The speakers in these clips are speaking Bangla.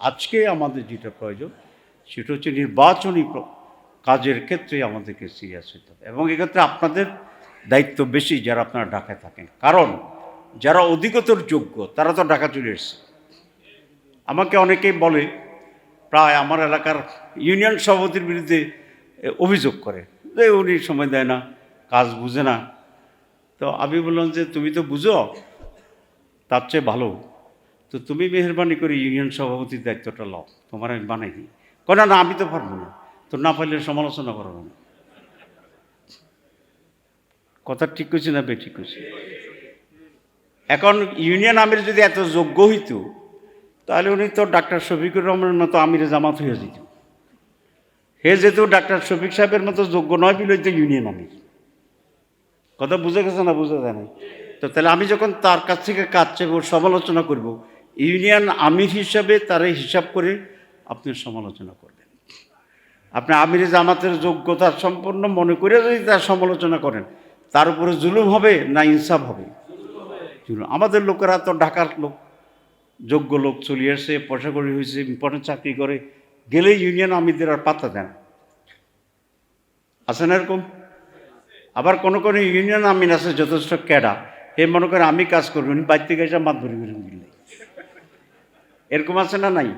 আজকে আমাদের যেটা প্রয়োজন, সেটা হচ্ছে নির্বাচনী কাজের ক্ষেত্রে আমাদেরকে সিরিয়াস হতে হবে। এবং এক্ষেত্রে আপনাদের দায়িত্ব বেশি যারা আপনারা ঢাকায় থাকেন। কারণ যারা অধিকতর যোগ্য, তারা তো ঢাকা চলে এসছে। আমাকে অনেকেই বলে, প্রায় আমার এলাকার ইউনিয়ন সভাপতির বিরুদ্ধে অভিযোগ করে, যে উনি সময় দেয় না, কাজ বুঝে না। তো আমি বললাম যে, তুমি তো বুঝো, তার চেয়ে ভালো তো তুমি মেহরবানি করে ইউনিয়ন সভাপতির দায়িত্বটা লও, তোমার আমি বানাই কেন না আমি তো পারব না। তো না পারলে সমালোচনা করব না। কথা ঠিক করছি না বে ঠিক করছি এখন ইউনিয়ন আমির যদি এত যোগ্য হইতো, তাহলে উনি তো ডাক্তার শফিকুর রহমানের মতো আমিরে জামাত হয়ে যেত। হে যেহেতু ডাক্তার শফিক সাহেবের মতো যোগ্য নয়, বিল হইতো ইউনিয়ন আমির। কথা বুঝে গেছে না বুঝে যায় না তো তাহলে আমি যখন তার কাছ থেকে কাজ চাইব, সমালোচনা করব ইউনিয়ন আমির হিসাবে তার হিসাব করে আপনি সমালোচনা করবেন। আপনি আমির জামাতের যোগ্যতা সম্পন্ন মনে করে যদি তার সমালোচনা করেন, তার উপরে জুলুম হবে না ইনসাফ হবে? আমাদের লোকেরা তো ঢাকার লোক, যোগ্য লোক চলে আসে পয়সা করে হয়েছে, ইম্পর্টেন্ট চাকরি করে গেলে ইউনিয়ন আমিরদের আর পাত্তা দেন আছে না এরকম? আবার কোনো কোনো ইউনিয়ন আমিন আছে, যথেষ্ট ক্যাডা হে মনে করে আমি কাজ করব, উনি বাইর থেকে এসে মাত ধরে ধরে দিলে এরকম আছে না নাই?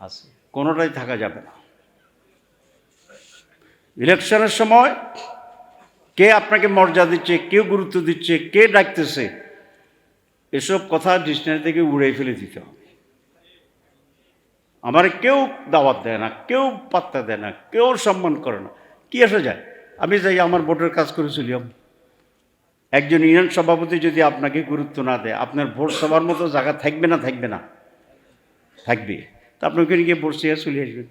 আছে। কোনোটাই থাকা যাবে না। ইলেকশনের সময় কে আপনাকে মর্যাদা দিচ্ছে কেউ গুরুত্ব দিচ্ছে কে ডাকতেছে এসব কথা ডিকশনারি থেকে উড়ে ফেলে দিতে হবে। আমার কেউ দাওয়াত দেয় না কেউ পাত্তা দেয় না কেউ সম্মান করে না। কি আসা যায়? আমি যাই আমার ভোটের কাজ করে চলিয়াম একজন ইউনিয়ন সভাপতি যদি আপনাকে গুরুত্ব না দেয় আপনার ভোট সবার মতো জায়গা থাকবে না থাকবে না। থাকবে। তা আপনি ওখানে গিয়ে চেয়ে চলে আসবেন।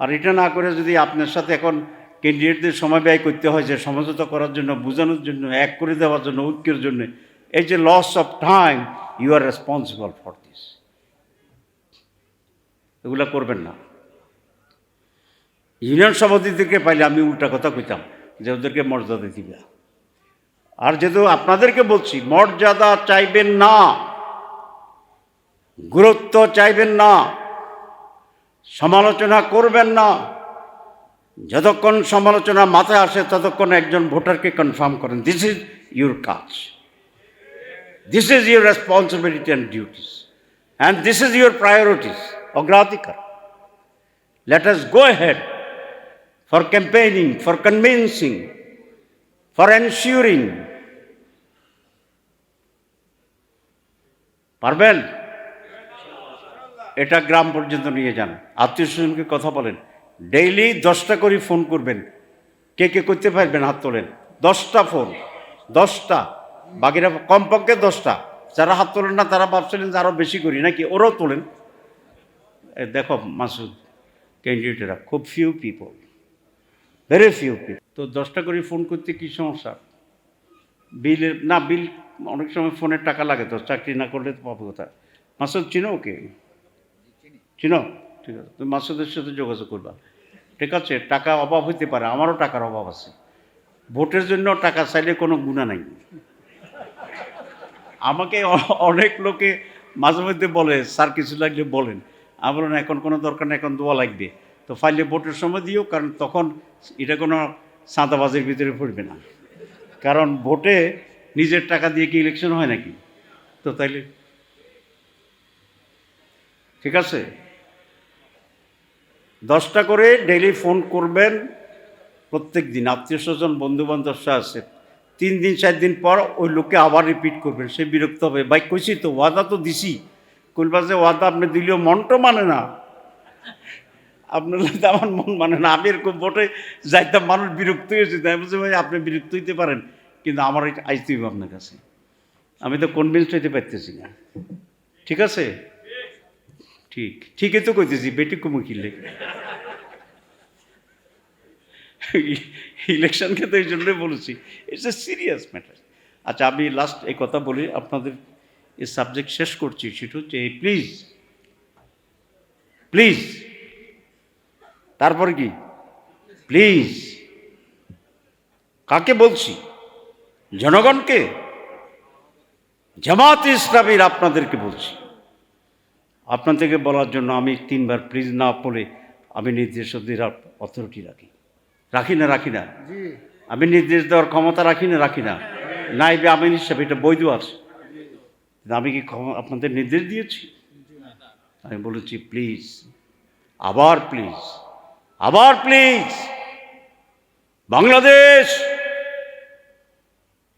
আর এটা না করে যদি আপনার সাথে এখন ক্যান্ডিডেটদের সময় ব্যয় করতে হয়, যে সমঝোতা করার জন্য, বোঝানোর জন্য, এক করে দেওয়ার জন্য, ঐক্যের জন্য, এই যে loss of time you are responsible for this এগুলা করবেন না। ইউনিয়ন সভাপতিদেরকে পাইলে আমি উল্টা কথা কইতাম, যে ওদেরকে মর্যাদা দিবে। আর যেহেতু আপনাদেরকে বলছি, মর্যাদা চাইবেন না। গুরুত্ব চাইবেন না সমালোচনা করবেন না। যতক্ষণ সমালোচনা মাথায় আসে ততক্ষণ একজন ভোটারকে কনফার্ম করেন দিস ইজ ইউর কাজ। This is your responsibility and duties and this is your priorities অগ্রাধিকার। Let us go ahead for campaigning, for convincing, for ensuring. পারবেন? এটা গ্রাম পর্যন্ত নিয়ে যান। আত্মীয় স্বজনকে কথা বলেন। ডেইলি দশটা করে ফোন করবেন। কে কে করতে পারবেন হাত তোলেন? দশটা ফোন। দশটা। বাকিরা কমপক্ষে দশটা। যারা হাত তোলেন না, তারা ভাবছিলেন যে আরও বেশি করি। নাকি ওরাও তোলেন? দেখো, মাসুদ ক্যান্ডিডেটরা খুব few people very few people তো দশটা করে ফোন করতে কি সমস্যা? বিলের না বিল অনেক সময় ফোনের টাকা লাগে তো, চাকরি না করলে তো পাবো কোথা মাসুদ, চিনো ওকে? চিনো? ঠিক আছে। তুমি মাসুদের সাথে যোগাযোগ করবা। ঠিক আছে? টাকা অভাব হইতে পারে আমারও টাকার অভাব আছে। ভোটের জন্য টাকা চাইলে কোনো গুণা নাই। আমাকে অনেক লোকে মাঝে মধ্যে বলে স্যার কিছু লাগলে বলেন। আমি বললাম এখন কোনো দরকার নেই এখন দোয়া লাগবে। তো ফাইলে ভোটের সময় দিও কারণ তখন এটা কোনো সাঁতাবাজির ভিতরে পড়বে না। কারণ ভোটে নিজের টাকা দিয়ে কি ইলেকশন হয় নাকি? তো তাইলে ঠিক আছে? দশটা করে ডেইলি ফোন করবেন। প্রত্যেক দিন আত্মীয় স্বজন বন্ধু বান্ধব আছে। তিন দিন, চার দিন পর ওই লোককে আবার রিপিট করবেন। সে বিরক্ত হবে। ভাই, কইছি তো, ওয়াদা তো দিছি। কইবা যে, ওয়াদা আপনি দিলেও মনটা মানে না। আপনার আমার মন মানে না। আমি এরকম ভোটে যাইতাম, মানুষ বিরক্ত হয়েছে তাই বলছি, ভাই, আপনি বিরক্ত হইতে পারেন, কিন্তু আমার আইতে হইব আপনার কাছে। আমি তো কনভিন্স হইতে পারতেছি না। ঠিক আছে? ঠিক ঠিকই তো কইতেছি, বেটি কুমু কিনলে ইলেকশনকে তো এই জন্যই বলেছি ইটস এ সিরিয়াস ম্যাটার আচ্ছা আমি লাস্ট এই কথা বলি, আপনাদের এই সাবজেক্ট শেষ করছি, সেটা হচ্ছে প্লিজ প্লিজ তারপর কি? প্লিজ কাকে বলছি? জনগণকে? জামাত ইসলামীর আপনাদেরকে বলছি। আপনার থেকে বলার জন্য আমি তিনবার প্লিজ না বলে আমি নির্দেশ দেওয়ার অথরিটি রাখি। রাখি না রাখি না? আমি নির্দেশ দেওয়ার ক্ষমতা রাখি না রাখি না? নাইবে আমি হিসাবে এটা বৈধ আছে। আমি কি আপনাদের নির্দেশ দিয়েছি? আমি বলেছি প্লিজ আবার প্লিজ আবার প্লিজ বাংলাদেশ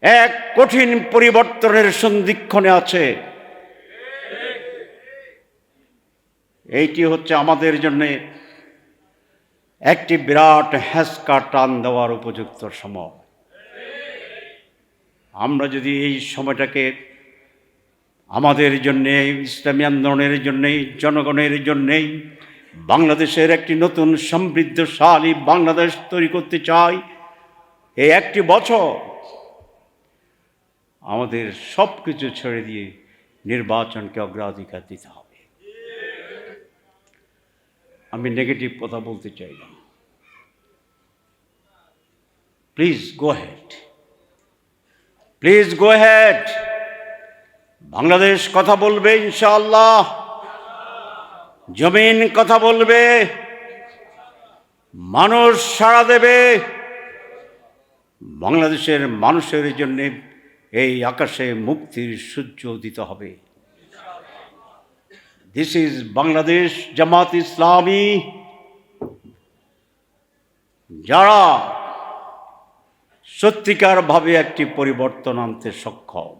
এক কঠিন পরিবর্তনের সন্ধিক্ষণে আছে। এইটি হচ্ছে আমাদের জন্যে একটি বিরাট হ্যাসকা টান দেওয়ার উপযুক্ত সময়। আমরা যদি এই সময়টাকে আমাদের জন্যে, ইসলামী আন্দোলনের জন্যেই জনগণের জন্যেই বাংলাদেশের একটি নতুন সমৃদ্ধশালী বাংলাদেশ তৈরি করতে চাই, এই একটি বছর আমাদের সব কিছু ছেড়ে দিয়ে নির্বাচনকে অগ্রাধিকার দিতে হবে। আমি নেগেটিভ কথা বলতে চাই না। Please go head please go head Bangladesh কথা বলবে ইনশাআল্লাহ। জমিন কথা বলবে। মানুষ সাড়া দেবে। বাংলাদেশের মানুষের জন্য এই আকাশে মুক্তির সূর্য দিতে হবে। দিস ইজ বাংলাদেশ জামাত ইসলামী যারা সত্যিকারভাবে একটি পরিবর্তন আনতে সক্ষম।